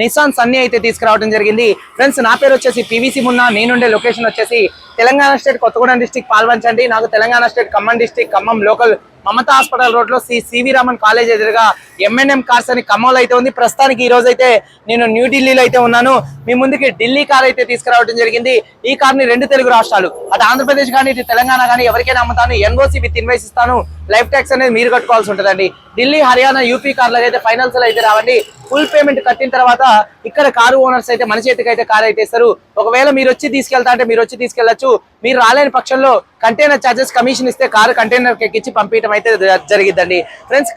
Nissan Sunny అయితే తీసుకురావడం జరిగింది. ఫ్రెండ్స్ నా పేరు వచ్చేసి పీవీసీ మున్నా నేనుండే లొకేషన్ వచ్చేసి తెలంగాణ స్టేట్ కొత్తగూడెం డిస్టిక్ పాల్వంచండి నాకు Telangana state Khammam district Khammam local Mamata hospital రోడ్లో శ్రీ సివి రామన్ కాలేజ్ ఎదురుగా ఎంఎన్ఎం కార్స్ అని ఖమ్మంలో అయితే ఉంది. ప్రస్తుతానికి ఈ రోజు అయితే నేను న్యూఢిల్లీలో అయితే ఉన్నాను. మీ ముందుకి ఢిల్లీ కార్ అయితే తీసుకురావడం జరిగింది. ఈ కార్ని రెండు తెలుగు రాష్ట్రాలు అటు ఆంధ్రప్రదేశ్ కానీ ఇటు తెలంగాణ కానీ ఎవరికైనా అమ్ముతాను. ఎన్ఓసి విత్ ఇన్వైస్ ఇస్తాను. లైఫ్ ట్యాక్స్ అనేది మీరు కట్టుకోవాల్సి ఉంటుందండి. ఢిల్లీ హర్యానా యూపీ కార్లకు అయితే ఫైనల్స్ అయితే రావండి. ఫుల్ పేమెంట్ కట్టిన తర్వాత ఇక్కడ కారు ఓనర్స్ అయితే మన చేతికి అయితే కారు అయితే ఇస్తారు. ఒకవేళ మీరు వచ్చి తీసుకెళ్తా అంటే మీరు వచ్చి తీసుకెళ్ళొచ్చు మీరు రాలేని పక్షంలో కంటైనర్ చార్జెస్ కమిషన్ ఇస్తే కారు కంటైనర్ ఎక్కించి పంపించడం అయితే జ- జరిగిద్దండి. ఫ్రెండ్స్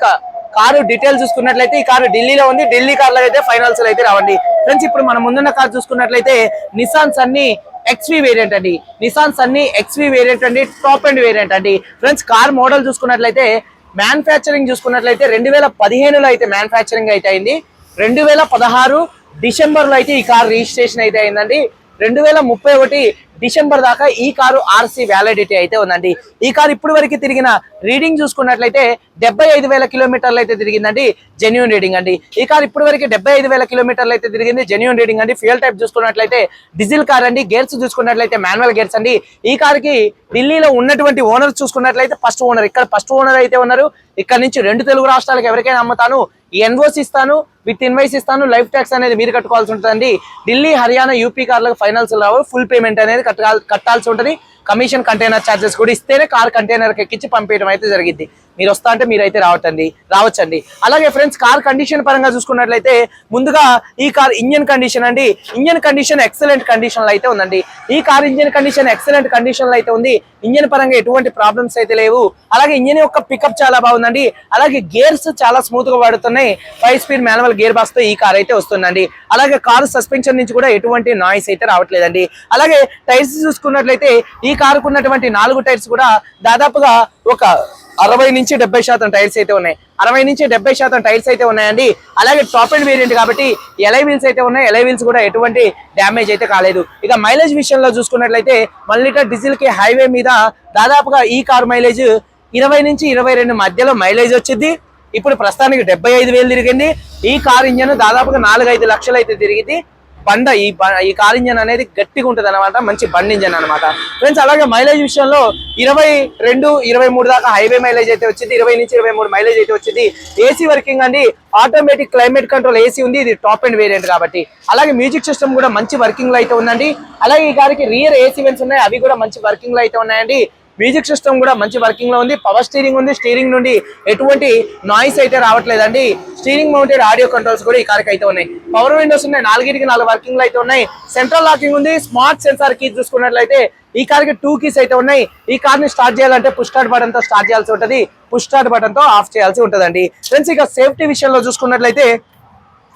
కారు డీటెయిల్స్ చూసుకున్నట్లయితే ఈ కారు ఢిల్లీలో ఉంది. ఢిల్లీ కార్లో అయితే ఫైనల్స్ అయితే రావండి. ఫ్రెండ్స్ ఇప్పుడు మనం ముందున్న కార్ చూసుకున్నట్లయితే నిసాన్స్ అన్ని ఎక్స్వి వేరియంట్ అండి. నిసాన్స్ అన్ని ఎక్స్వి వేరియంట్ అండి. టాప్ అండ్ వేరియంట్ అండి. ఫ్రెండ్స్ కార్ మోడల్ చూసుకున్నట్లయితే మ్యానుఫ్యాక్చరింగ్ చూసుకున్నట్లయితే రెండు వేల పదిహేనులో అయితే మ్యానుఫ్యాక్చరింగ్ అయితే అయింది. రెండు వేల పదహారు డిసెంబర్లో అయితే ఈ కారు రిజిస్ట్రేషన్ అయితే అయిందండి. రెండు వేల ముప్పై ఒకటి డిసెంబర్ దాకా ఈ కారు ఆర్సీ వ్యాలిడిటీ అయితే ఉందండి. ఈ కారు ఇప్పుడు వరకు తిరిగిన రీడింగ్ చూసుకున్నట్లయితే డెబ్బై ఐదు వేల కిలోమీటర్లు అయితే తిరిగిందండి జెన్యున్ రీడింగ్ అండి. ఈ కారు ఇప్పుడు వరకు డెబ్బై ఐదు వేల కిలోమీటర్లు అయితే తిరిగింది జెన్యున్ రీడింగ్ అండి. ఫ్యూయల్ టైప్ చూసుకున్నట్లయితే డీజిల్ కార్ అండి. గేర్స్ చూసుకున్నట్లయితే మాన్యువల్ గేర్స్ అండి. ఈ కార్కి ఢిల్లీలో ఉన్నటువంటి ఓనర్ చూసుకున్నట్లయితే ఫస్ట్ ఓనర్ ఇక్కడ ఫస్ట్ ఓనర్ అయితే ఉన్నారు. ఇక్కడ నుంచి రెండు తెలుగు రాష్ట్రాలకు ఎవరికైనా అమ్ముతాను. ఎన్ఓసి ఇస్తాను విత్ ఇన్వైస్ ఇస్తాను లైఫ్ ట్యాక్స్ అనేది మీరు కట్టుకోవాల్సి ఉంటుందండి. ఢిల్లీ హర్యానా యూపీ కార్లకు ఫైనల్స్ రావు ఫుల్ పేమెంట్ అనేది కట్టాల్సి ఉంటుంది. కమిషన్ కంటైనర్ ఛార్జెస్ కూడా ఇస్తేనే కార్ కంటైనర్ ఎక్కించి పంపించడం అయితే జరిగింది మీరు వస్తా అంటే మీరైతే రావటండి రావచ్చండి. అలాగే ఫ్రెండ్స్ కార్ కండిషన్ పరంగా చూసుకున్నట్లయితే ముందుగా ఈ కార్ ఇంజన్ కండిషన్ అండి. ఇంజన్ కండిషన్ ఎక్సలెంట్ కండిషన్లో అయితే ఉందండి. ఈ కార్ ఇంజన్ కండిషన్ ఎక్సలెంట్ కండిషన్లో అయితే ఉంది. ఇంజన్ పరంగా ఎటువంటి ప్రాబ్లమ్స్ అయితే లేవు. అలాగే ఇంజన్ యొక్క పికప్ చాలా బాగుందండి. అలాగే గేర్స్ చాలా స్మూత్గా పడుతున్నాయి ఫైవ్ స్పీడ్ మాన్యువల్ గేర్ బాక్స్తో ఈ కార్ అయితే వస్తుందండి. అలాగే కారు సస్పెన్షన్ నుంచి కూడా ఎటువంటి నాయిస్ అయితే రావట్లేదండి. అలాగే టైర్స్ చూసుకున్నట్లయితే ఈ కారుకు ఉన్నటువంటి నాలుగు టైర్స్ కూడా దాదాపుగా ఒక అరవై నుంచి డెబ్బై శాతం టైర్స్ అయితే ఉన్నాయి. అరవై నుంచి డెబ్బై శాతం టైర్స్ అయితే ఉన్నాయండి. అలాగే టాప్ అండ్ వేరియంట్ కాబట్టి ఎలై వీల్స్ అయితే ఉన్నాయి. ఎలై వీల్స్ కూడా ఎటువంటి డ్యామేజ్ అయితే కాలేదు. ఇక మైలేజ్ విషయంలో చూసుకున్నట్లయితే వన్ లీటర్ డీజిల్కి హైవే మీద దాదాపుగా ఈ కార్ మైలేజ్ ఇరవై నుంచి ఇరవై రెండు మధ్యలో మైలేజ్ వచ్చింది. ఇప్పుడు ప్రస్తుతానికి డెబ్బై ఐదు వేలు తిరిగింది. ఈ కార్ ఇంజన్ దాదాపుగా నాలుగు ఐదు లక్షలు అయితే తిరిగింది. బండ ఈ ఈ కార్ ఇంజన్ అనేది గట్టిగా ఉంటుంది అనమాట మంచి బండి ఇంజన్ అనమాట ఫ్రెండ్స్ అలాగే మైలేజ్ విషయంలో ఇరవై రెండు ఇరవై మూడు దాకా హైవే మైలేజ్ అయితే వచ్చింది ఇరవై నుంచి ఇరవై మూడు మైలేజ్ అయితే వచ్చింది. ఏసీ వర్కింగ్ అండి ఆటోమేటిక్ క్లైమేట్ కంట్రోల్ ఏసీ ఉంది ఇది టాప్ అండ్ వేరియంట్ కాబట్టి. అలాగే మ్యూజిక్ సిస్టమ్ కూడా మంచి వర్కింగ్లో అయితే ఉందండి. అలాగే ఈ కారికి రియర్ ఏసీ వెన్స్ ఉన్నాయి అవి కూడా మంచి వర్కింగ్లో అయితే ఉన్నాయండి. మ్యూజిక్ సిస్టమ్ కూడా మంచి వర్కింగ్లో ఉంది. పవర్ స్టీరింగ్ ఉంది. స్టీరింగ్ నుండి ఎటువంటి నాయిస్ అయితే రావట్లేదండి. స్టీరింగ్ మౌంటెడ్ ఆడియో కంట్రోల్స్ కూడా ఈ కార్కి అయితే ఉన్నాయి. పవర్ విండోస్ ఉన్నాయి. నాలుగిటికి నాలుగు వర్కింగ్లో అయితే ఉన్నాయి. సెంట్రల్ లాకింగ్ ఉంది. స్మార్ట్ సెన్సార్ కీస్ చూసుకున్నట్లయితే ఈ కార్కి టూ కీస్ అయితే ఉన్నాయి. ఈ కార్ని స్టార్ట్ చేయాలంటే పుష్ స్టార్ట్ బటన్ స్టార్ట్ చేయాల్సి ఉంటుంది. పుష్ స్టార్ట్ బటన్ ఆఫ్ చేయాల్సి ఉంటుందండి. ఫ్రెండ్స్ ఇక సేఫ్టీ విషయంలో చూసుకున్నట్లయితే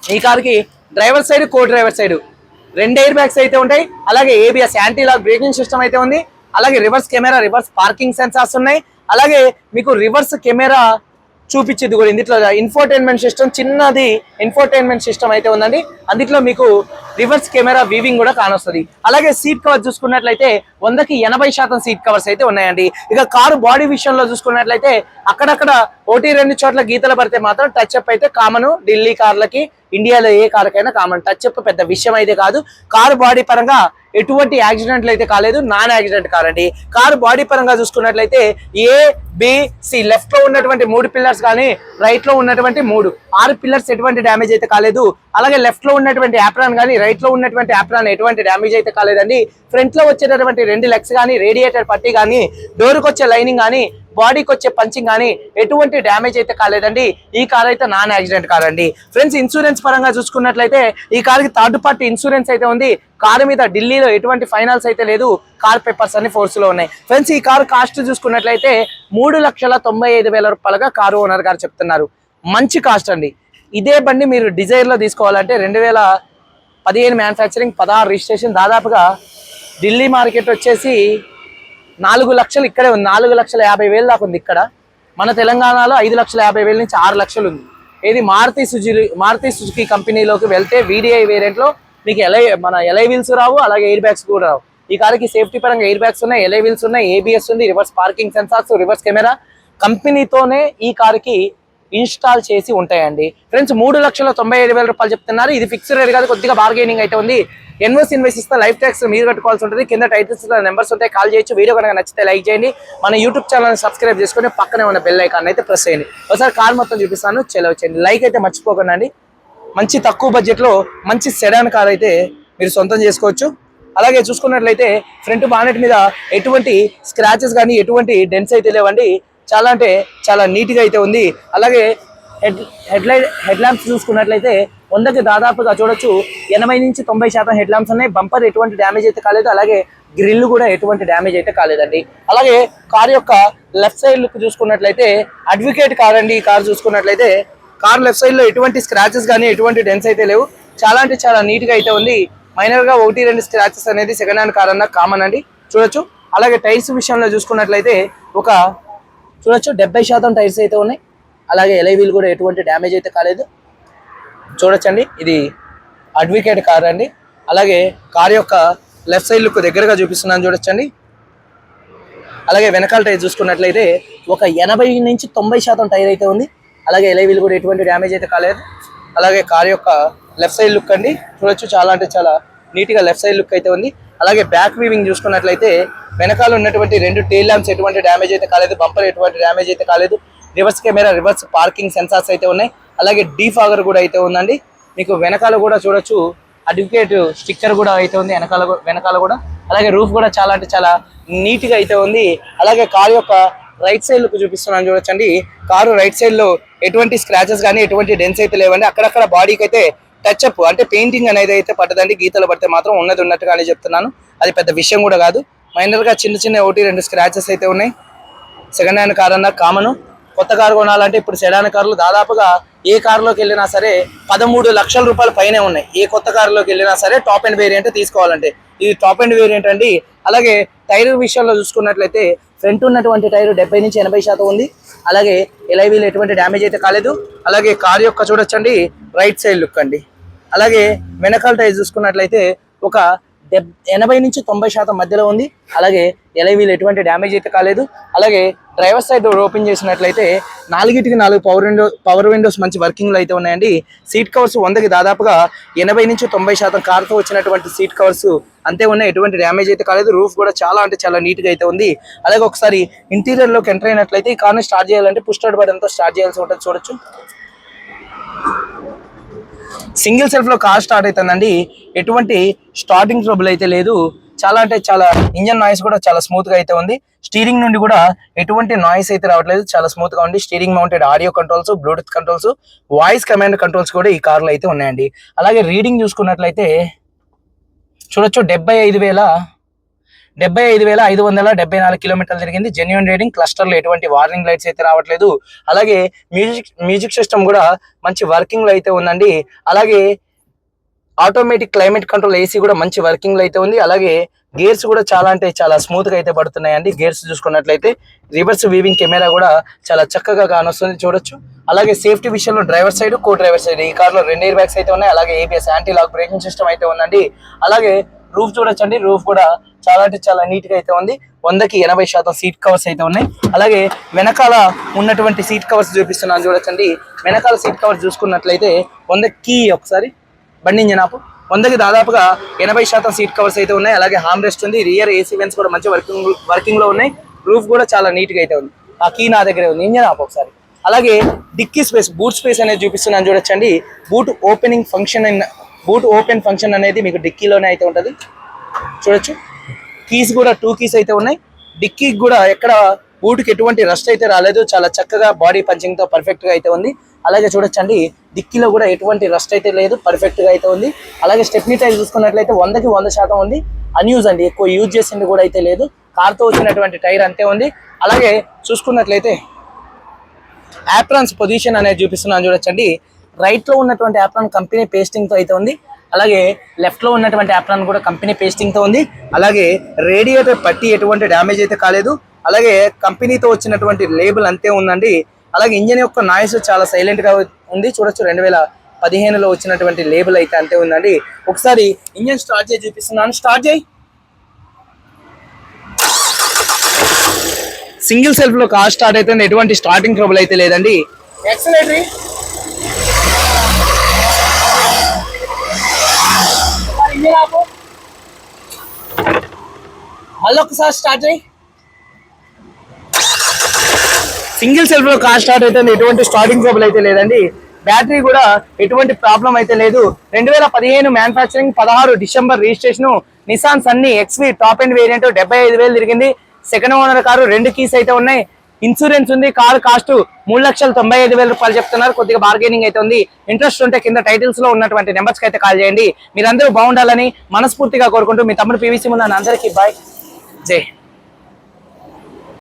ఈ కార్కి driver side co driver side రెండు ఎయిర్ బ్యాగ్స్ అయితే ఉంటాయి. అలాగే ABS anti lock braking system అయితే ఉంది. అలాగే reverse camera reverse parking sensors ఉన్నాయి. అలాగే మీకు రివర్స్ కెమెరా చూపించేది కూడా ఇందులో. ఇన్ఫోటైన్మెంట్ సిస్టమ్ చిన్నది ఇన్ఫోటైన్మెంట్ సిస్టమ్ అయితే ఉందండి. అందులో మీకు రివర్స్ కెమెరా వీవింగ్ కూడా కానొస్తుంది. అలాగే సీట్ కవర్ చూసుకున్నట్లయితే వందకి ఎనభై శాతం సీట్ కవర్స్ అయితే ఉన్నాయండి. ఇక కారు బాడీ విషయంలో చూసుకున్నట్లయితే అక్కడక్కడ ఒకటి రెండు చోట్ల గీతలు పడితే మాత్రం టచ్ అప్ అయితే కామన్ ఢిల్లీ కార్లకి ఇండియాలో ఏ కార్కైనా కామన్. టచ్ అప్ పెద్ద విషయం అయితే కాదు. కారు బాడీ పరంగా ఎటువంటి యాక్సిడెంట్లు అయితే కాలేదు. నాన్ యాక్సిడెంట్ కార్ అండి కారు బాడీ పరంగా చూసుకున్నట్లయితే ఏ బి సి లెఫ్ట్లో ఉన్నటువంటి మూడు పిల్లర్స్ కానీ రైట్లో ఉన్నటువంటి మూడు. ఆరు పిల్లర్స్ ఎటువంటి డ్యామేజ్ అయితే కాలేదు. అలాగే లెఫ్ట్లో ఉన్నటువంటి యాప్రాన్ కానీ రైట్లో ఉన్నటువంటి యాప్రాన్ ఎటువంటి డ్యామేజ్ అయితే కాలేదండి. ఫ్రంట్లో వచ్చేటటువంటి రెండు లెగ్స్ కానీ రేడియేటర్ పట్టి కానీ డోర్కి వచ్చే లైనింగ్ కానీ బాడీకి వచ్చే పంచింగ్ కానీ ఎటువంటి డ్యామేజ్ అయితే కాలేదండి. ఈ కార్ అయితే నాన్ యాక్సిడెంట్ కార్ అండి. ఫ్రెండ్స్ ఇన్సూరెన్స్ పరంగా చూసుకున్నట్లయితే ఈ కార్కి థర్డ్ పార్టీ ఇన్సూరెన్స్ అయితే ఉంది. కారు మీద ఢిల్లీలో ఎటువంటి ఫైనాన్స్ అయితే లేదు. కార్ పేపర్స్ అన్ని ఫోర్స్లో ఉన్నాయి. ఫ్రెండ్స్ ఈ కారు కాస్ట్ చూసుకున్నట్లయితే మూడు లక్షల తొంభై ఐదు వేల రూపాయలుగా కారు ఓనర్ గారు చెప్తున్నారు. మంచి కాస్ట్ అండి. ఇదే బండి మీరు డిజైర్లో తీసుకోవాలంటే రెండు వేల పదిహేను మ్యానుఫ్యాక్చరింగ్ పదహారు రిజిస్ట్రేషన్ దాదాపుగా ఢిల్లీ మార్కెట్ వచ్చేసి నాలుగు లక్షలు ఇక్కడే ఉంది. నాలుగు లక్షల యాభై వేలు దాకా ఉంది ఇక్కడ. మన తెలంగాణలో ఐదు లక్షల యాభై వేల నుంచి ఆరు లక్షలు ఉంది. ఏది మారుతి సుజుకి మారుతి సుజుకి కంపెనీలోకి వెళ్తే వీడిఐ వేరియంట్లో మీకు ఎలై మన ఎలై వీల్స్ రావు అలాగే ఎయిర్ బ్యాగ్స్ కూడా రావు. ఈ కార్కి సేఫ్టీ పరంగా ఎయిర్ బ్యాగ్స్ ఉన్నాయి ఎలై వీల్స్ ఉన్నాయి ఏబిఎస్ ఉంది reverse parking sensors reverse camera కంపెనీతోనే ఈ కార్కి ఇన్స్టాల్ చేసి ఉంటాయండి. ఫ్రెండ్స్ మూడు లక్షల తొంభై ఐదు వేల రూపాయలు చెప్తున్నారు. ఇది ఫిక్స్డ్ రేట్ కాదు కొద్దిగా బార్గెనింగ్ అయితే ఉంది. ఎన్వోస్ ఇన్వెస్ట్ ఇస్తే లైఫ్ ట్యాక్స్ మీరు కట్టుకోవాల్సి ఉంటుంది. కింద టైటిల్స్ నెంబర్స్ ఉంటాయి. కాల్ చేయొచ్చు. వీడియో కనుక నచ్చితే లైక్ చేయండి. మన యూట్యూబ్ ఛానల్ సబ్స్క్రైబ్ చేసుకొని పక్కనే ఉన్న బెల్ ఐకాన్ అయితే ప్రెస్ చేయండి. ఒకసారి కార్ మొత్తం చూపిస్తాను. చెలవు చేయండి. లైక్ అయితే మర్చిపోకుండా అండి. మంచి తక్కువ బడ్జెట్లో మంచి సెడాన్ కార్ అయితే మీరు సొంతం చేసుకోవచ్చు. అలాగే చూసుకున్నట్లయితే ఫ్రంట్ బానెట్ మీద ఎటువంటి స్క్రాచెస్ కానీ ఎటువంటి డెన్స్ అయితే లేవండి. చాలా అంటే చాలా నీట్గా అయితే ఉంది. అలాగే head head light head lamps చూసుకున్నట్లయితే వందకి దాదాపుగా చూడొచ్చు ఎనభై నుంచి తొంభై శాతం హెడ్ ల్యాంప్స్ ఉన్నాయి. బంపర్ ఎటువంటి డ్యామేజ్ అయితే కాలేదు. అలాగే గ్రిల్ కూడా ఎటువంటి డ్యామేజ్ అయితే కాలేదండి. అలాగే కార్ యొక్క లెఫ్ట్ సైడ్ లుక్ చూసుకున్నట్లయితే అడ్వకేట్ కార్ అండి ఈ కార్ చూసుకున్నట్లయితే. కార్ లెఫ్ట్ సైడ్లో ఎటువంటి స్క్రాచెస్ కానీ ఎటువంటి డెన్స్ అయితే లేవు. చాలా అంటే చాలా నీట్గా అయితే ఉంది. మైనర్గా ఒకటి రెండు స్క్రాచెస్ అనేది సెకండ్ హ్యాండ్ కార్ అన్న కామన్ అండి. చూడొచ్చు. అలాగే టైర్స్ విషయంలో చూసుకున్నట్లయితే ఒక చూడొచ్చు. డెబ్బై శాతం టైర్స్ అయితే ఉన్నాయి. అలాగే ఎలై వీల్ కూడా ఎటువంటి డ్యామేజ్ అయితే కాలేదు. చూడొచ్చండి. ఇది అడ్వకేట్ కార్ అండి. అలాగే కార్ యొక్క లెఫ్ట్ సైడ్ లుక్ దగ్గరగా చూపిస్తున్నాను చూడొచ్చండి. అలాగే వెనకాల టైర్ చూసుకున్నట్లయితే ఒక ఎనభై నుంచి తొంభై శాతం టైర్ అయితే ఉంది. అలాగే ఎలై వీల్ కూడా ఎటువంటి డ్యామేజ్ అయితే కాలేదు. అలాగే కార్ యొక్క లెఫ్ట్ సైడ్ లుక్ అండి. చూడొచ్చు. చాలా అంటే చాలా నీట్గా లెఫ్ట్ సైడ్ లుక్ అయితే ఉంది. అలాగే బ్యాక్ వీవింగ్ చూసుకున్నట్లయితే వెనకాల ఉన్నటువంటి రెండు టైల్ ల్యాంప్స్ ఎటువంటి డ్యామేజ్ అయితే కాలేదు బంపర్ ఎటువంటి డ్యామేజ్ అయితే కాలేదు. Reverse camera reverse parking sensors అయితే ఉన్నాయి. అలాగే డీఫాగర్ కూడా అయితే ఉందండి. మీకు వెనకాల కూడా చూడొచ్చు. అడ్వకేట్ స్టిక్కర్ కూడా అయితే ఉంది వెనకాల వెనకాల కూడా. అలాగే రూఫ్ కూడా చాలా అంటే చాలా నీట్గా అయితే ఉంది. అలాగే కార్ యొక్క రైట్ సైడ్ చూపిస్తున్నాను చూడొచ్చండి. కారు రైట్ సైడ్లో ఎటువంటి స్క్రాచెస్ కానీ ఎటువంటి డెన్స్ అయితే లేవండి. అక్కడక్కడ బాడీకి అయితే టచ్ అప్ అంటే పెయింటింగ్ అనేది అయితే పడ్డదండి గీతలు పడితే మాత్రం ఉన్నది ఉన్నట్టుగానే చెప్తున్నాను. అది పెద్ద విషయం కూడా కాదు. మైనర్గా చిన్న చిన్న ఒకటి రెండు స్క్రాచెస్ అయితే ఉన్నాయి. సెకండ్ హ్యాండ్ కార్ అన్న కామన్. కొత్త కారు కొనాలంటే ఇప్పుడు సెడాన్ కార్లు దాదాపుగా ఏ కారులోకి వెళ్ళినా సరే పదమూడు లక్షల రూపాయల పైనే ఉన్నాయి. ఏ కొత్త కారులోకి వెళ్ళినా సరే టాప్ అండ్ వేరియంట్ తీసుకోవాలంటే. ఇది టాప్ అండ్ వేరియంట్ అండి. అలాగే టైర్ విషయంలో చూసుకున్నట్లయితే ఫ్రంట్ ఉన్నటువంటి టైర్ డెబ్బై నుంచి ఎనభై శాతం ఉంది. అలాగే ఎలైవీలు ఎటువంటి డ్యామేజ్ అయితే కాలేదు. అలాగే కార్ యొక్క చూడొచ్చండి రైట్ సైడ్ లుక్ అండి. అలాగే వెనకాల టైర్ చూసుకున్నట్లయితే ఒక ఎనభై నుంచి తొంభై శాతం మధ్యలో ఉంది. అలాగే ఎలైవీలు ఎటువంటి డ్యామేజ్ అయితే కాలేదు. అలాగే డ్రైవర్ సైడ్ డోర్ ఓపెన్ చేసినట్లయితే నాలుగిటికి నాలుగు పవర్ విండో పవర్ విండోస్ మంచి వర్కింగ్లో అయితే ఉన్నాయండి. సీట్ కవర్స్ వందకి దాదాపుగా ఎనభై నుంచి తొంభై శాతం కార్తో వచ్చినటువంటి సీట్ కవర్స్ అంతే ఉన్నాయి. ఎటువంటి డ్యామేజ్ అయితే కాలేదు. రూఫ్ కూడా చాలా అంటే చాలా నీట్గా అయితే ఉంది. అలాగే ఒకసారి ఇంటీరియర్లోకి ఎంటర్ అయినట్లయితే ఈ కార్ని స్టార్ట్ చేయాలంటే పుష్ బటన్తో స్టార్ట్ చేయాల్సి ఉంటుంది. చూడొచ్చు. సింగిల్ సెల్ఫ్లో కార్ స్టార్ట్ అవుతుందండి. ఎటువంటి స్టార్టింగ్ ట్రబుల్ అయితే లేదు. చాలా అంటే చాలా ఇంజన్ నాయిస్ కూడా చాలా స్మూత్గా అయితే ఉంది. స్టీరింగ్ నుండి కూడా ఎటువంటి నాయిస్ అయితే రావట్లేదు. చాలా స్మూత్గా ఉంది. Steering mounted audio controls bluetooth controls voice command controls కూడా ఈ కార్లో అయితే ఉన్నాయండి. అలాగే రీడింగ్ చూసుకున్నట్లయితే చూడొచ్చు డెబ్బై ఐదు వేల డెబ్బై ఐదు వేల ఐదు వందల డెబ్బై నాలుగు కిలోమీటర్లు తిరిగింది. జెన్యున్ రేటింగ్ క్లస్టర్లో ఎటువంటి వార్నింగ్ లైట్స్ అయితే రావట్లేదు. అలాగే మ్యూజిక్ మ్యూజిక్ సిస్టమ్ కూడా మంచి వర్కింగ్లో అయితే ఉందండి. అలాగే ఆటోమేటిక్ క్లైమేట్ కంట్రోల్ ఏసీ కూడా మంచి వర్కింగ్లో అయితే ఉంది. అలాగే గేర్స్ కూడా చాలా అంటే చాలా స్మూత్గా అయితే పడుతున్నాయండి. గేర్స్ చూసుకున్నట్లయితే రివర్స్ వీవింగ్ కెమెరా కూడా చాలా చక్కగా కానొస్తుంది చూడొచ్చు. అలాగే సేఫ్టీ విషయంలో driver side co driver side ఈ కార్లో రెండు ఎయిర్ బ్యాగ్స్ అయితే ఉన్నాయి. అలాగే ABS anti lock braking system అయితే ఉందండి. అలాగే రూఫ్ చూడొచ్చండి. రూఫ్ కూడా చాలా అంటే చాలా నీట్గా అయితే ఉంది. వందకి ఎనభై శాతం సీట్ కవర్స్ అయితే ఉన్నాయి. అలాగే వెనకాల ఉన్నటువంటి సీట్ కవర్స్ చూపిస్తున్నాను చూడొచ్చండి. వెనకాల సీట్ కవర్స్ చూసుకున్నట్లయితే వందకి ఒకసారి. బండి ఇంజన్ ఆపు. వందకి దాదాపుగా ఎనభై శాతం సీట్ కవర్స్ అయితే ఉన్నాయి. అలాగే హామ్ రెస్ట్ ఉంది. రియర్ ఏసీ వెన్స్ కూడా మంచి వర్కింగ్ వర్కింగ్లో ఉన్నాయి. రూఫ్ కూడా చాలా నీట్గా అయితే ఉంది. ఆ కీ నా దగ్గరే ఉంది. ఇంజన్ ఆపు ఒకసారి. అలాగే డిక్కీ స్పేస్ బూట్ స్పేస్ అనేది చూపిస్తున్నాను చూడొచ్చండి. Boot opening function boot open function అనేది మీకు డిక్కీలోనే అయితే ఉంటుంది. చూడొచ్చు. కీస్ కూడా టూ కీస్ అయితే ఉన్నాయి. డిక్కీకి కూడా ఎక్కడ బూట్కి ఎటువంటి రస్ట్ అయితే రాలేదు. చాలా చక్కగా బాడీ పంచింగ్తో పర్ఫెక్ట్గా అయితే ఉంది. అలాగే చూడొచ్చండి డిక్కీలో కూడా ఎటువంటి రస్ట్ అయితే లేదు. పర్ఫెక్ట్గా అయితే ఉంది. అలాగే స్టెప్నీ టైర్ చూసుకున్నట్లయితే వందకి వంద శాతం ఉంది. అన్యూజ్ అండి ఎక్కువ యూజ్ చేసింది కూడా అయితే లేదు. కార్తో వచ్చినటువంటి టైర్ అంతే ఉంది. అలాగే చూసుకున్నట్లయితే యాప్రాన్స్ పొజిషన్ అనేది చూపిస్తున్నాను చూడొచ్చండి. రైట్లో ఉన్నటువంటి యాప్రాన్ కంపెనీ పేస్టింగ్తో అయితే ఉంది. అలాగే లెఫ్ట్లో ఉన్నటువంటి యాప్రాన్ కూడా కంపెనీ పేస్టింగ్తో ఉంది. అలాగే రేడియేటర్ పట్టి ఎటువంటి డ్యామేజ్ అయితే కాలేదు. అలాగే కంపెనీతో వచ్చినటువంటి లేబుల్ అంతే ఉందండి. అలాగే ఇంజన్ యొక్క నాయిస్ చాలా సైలెంట్గా ఉంది. చూడొచ్చు రెండు వేల పదిహేనులో వచ్చినటువంటి లేబుల్ అయితే అంతే ఉందండి. ఒకసారి ఇంజన్ స్టార్ట్ చేసి చూపిస్తున్నాను. స్టార్ట్ చేయి. సింగిల్ సెల్ఫ్లో కార్ స్టార్ట్ అయితే ఎటువంటి స్టార్టింగ్ ట్రబుల్ అయితే లేదండి. ఎక్సలేటరీ ఇంజిన్ ఆపు మళ్ళీ ఒకసారి స్టార్ట్ చేయి. సింగిల్ సెల్ఫ్లో కార్ స్టార్ట్ అయితే ఎటువంటి స్టార్టింగ్ ప్రాబ్లం అయితే లేదండి. బ్యాటరీ కూడా ఎటువంటి ప్రాబ్లం అయితే లేదు. రెండు వేల పదిహేను మ్యానుఫాక్చరింగ్ పదహారు December registration Nissan Sunny XV top end variant డెబ్బై ఐదు వేలు తిరిగింది. సెకండ్ ఓనర్ కారు రెండు కీస్ అయితే ఉన్నాయి. ఇన్సూరెన్స్ ఉంది కారు కాస్ట్ మూడు లక్షల తొంభై ఐదు వేల రూపాయలు చెప్తున్నారు. కొద్దిగా బార్గెనింగ్ అయితే ఉంది. ఇంట్రెస్ట్ ఉంటే కింద టైటిల్స్లో ఉన్నటువంటి నెంబర్స్కి అయితే కాల్ చేయండి. మీరందరూ బాగుండాలని మనస్ఫూర్తిగా కోరుకుంటూ మీ తమ్ముడు పీవీసీ ముందు అందరికీ బాయ్ Sí.